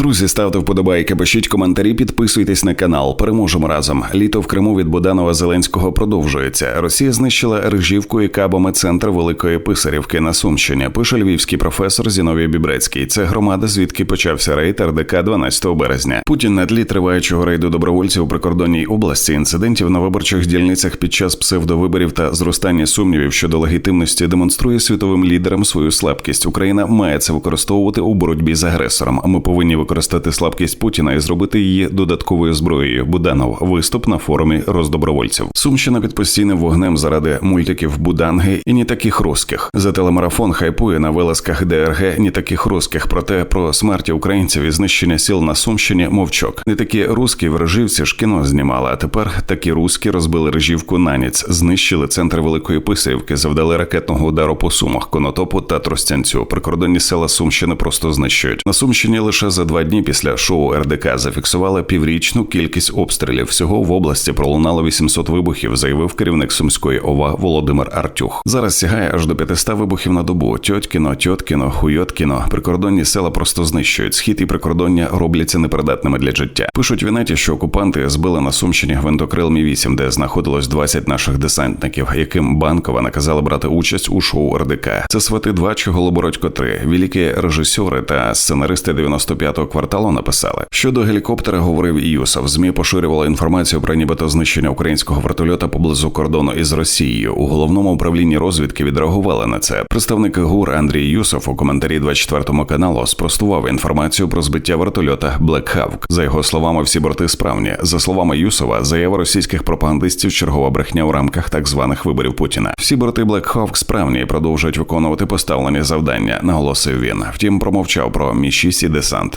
Друзі, ставте вподобайки, пишіть коментарі, підписуйтесь на канал. Переможемо разом. Літо в Криму від Буданова Зеленського продовжується. Росія знищила Рижівку і кабами центр Великої Писарівки на Сумщині. Пише львівський професор Зіновій Бібрецький. Це громада, звідки почався рейд РДК 12 березня. Путін на тлі триваючого рейду добровольців у прикордонній області інцидентів на виборчих дільницях під час псевдовиборів та зростання сумнівів щодо легітимності демонструє світовим лідерам свою слабкість. Україна має це використовувати у боротьбі з агресором. Ми повинні використати слабкість Путіна і зробити її додатковою зброєю. Буданов виступ на форумі роздобровольців. Сумщина під постійним вогнем заради мультиків Буданги і ні таких русських. За телемарафон хайпує на вилазках ДРГ ні таких русських. Проте про смерті українців і знищення сіл на Сумщині мовчок. Не такі русські в реживці ж кіно знімали. А тепер такі русські розбили режівку на ніц, знищили центр Великої Писарівки, завдали ракетного удару по сумах, конотопу та Тростянцю. Прикордонні села Сумщини просто знищують. На Сумщині лише за два дні після шоу РДК зафіксували піврічну кількість обстрілів. Всього в області пролунало 800 вибухів, заявив керівник сумської ОВА Володимир Артюх. Зараз сягає аж до 500 вибухів на добу. Тьоткіно, тьоткіно, хуйоткіно. Прикордонні села просто знищують. Схід і прикордоння робляться непридатними для життя. Пишуть в інеті, що окупанти збили на Сумщині гвинтокрил Мі 8 де знаходилось 20 наших десантників, яким банкова наказала брати участь у шоу РДК. Це свати 2 чи Голобородько 3 Великі режисери та сценаристи 95-го кварталу написали. Щодо гелікоптера говорив Юсов. Змі поширювала інформацію про нібито знищення українського вертольота поблизу кордону із Росією. У головному управлінні розвідки відреагували на це. Представник ГУР Андрій Юсов у коментарі 24 каналу спростував інформацію про збиття вертольота Black Hawk. За його словами, всі борти справні. За словами Юсова, заява російських пропагандистів чергова брехня у рамках так званих виборів Путіна. Всі борти Black Hawk справні і продовжують виконувати поставлені завдання, наголосив він. Втім, промовчав про Мі 6 і десант.